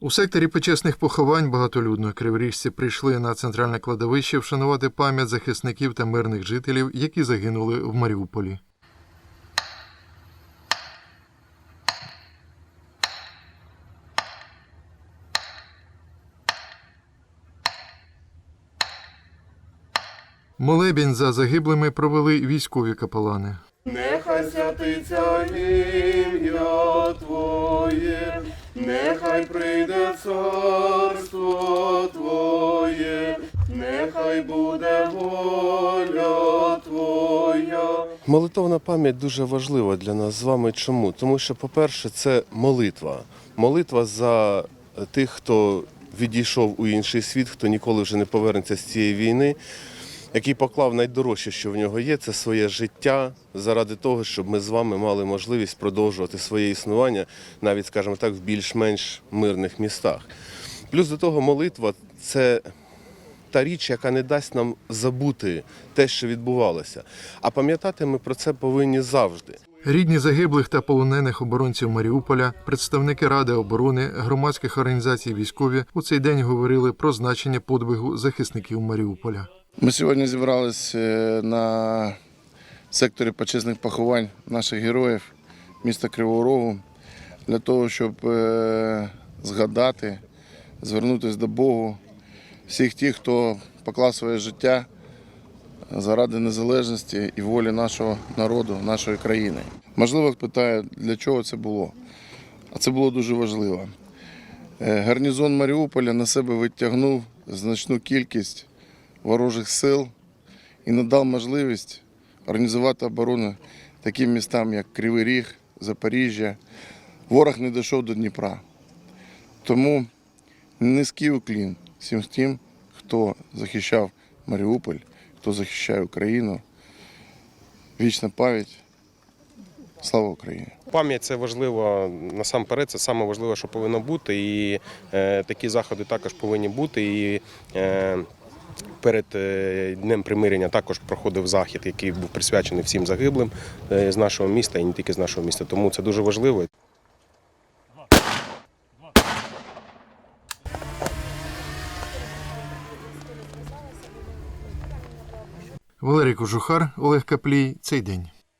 У секторі почесних поховань багатолюдно криворіжці прийшли на центральне кладовище вшанувати пам'ять захисників та мирних жителів, які загинули в Маріуполі. Молебінь за загиблими провели військові капелани. Нехай святиться ім'я Твоє, нехай прийде царство Твоє, нехай буде воля Твоя. Молитовна пам'ять дуже важлива для нас з вами. Чому? Тому що, по-перше, це молитва. Молитва за тих, хто відійшов у інший світ, хто ніколи вже не повернеться з цієї війни, який поклав найдорожче, що в нього є, це своє життя заради того, щоб ми з вами мали можливість продовжувати своє існування, навіть, скажімо так, в більш-менш мирних містах. Плюс до того, молитва це та річ, яка не дасть нам забути те, що відбувалося. А пам'ятати ми про це повинні завжди. Рідні загиблих та полонених оборонців Маріуполя, представники Ради оборони, громадських організацій військові у цей день говорили про значення подвигу захисників Маріуполя. Ми сьогодні зібралися на секторі почесних поховань наших героїв міста Кривого Рогу для того, щоб е, згадати, звернутися до Богу всіх тих, хто поклав своє життя заради незалежності і волі нашого народу, нашої країни. Можливо, питає, для чого це було. А це було дуже важливо. Е, Гарнізон Маріуполя на себе витягнув значну кількість ворожих сил і надав можливість організувати оборону таким містам, як Кривий Ріг, Запоріжжя. Ворог не дійшов до Дніпра. Тому низький уклін всім тим, хто захищав Маріуполь, хто захищає Україну. Вічна пам'ять. Слава Україні! Пам'ять це важливо насамперед, це саме важливе, що повинно бути. І е, такі заходи також повинні бути. І е, перед е, днем примирення також проходив захід, який був присвячений всім загиблим е, з нашого міста і не тільки з нашого міста. Тому це дуже важливо. Валерій Кожухар, Олег Каплій. Цей день.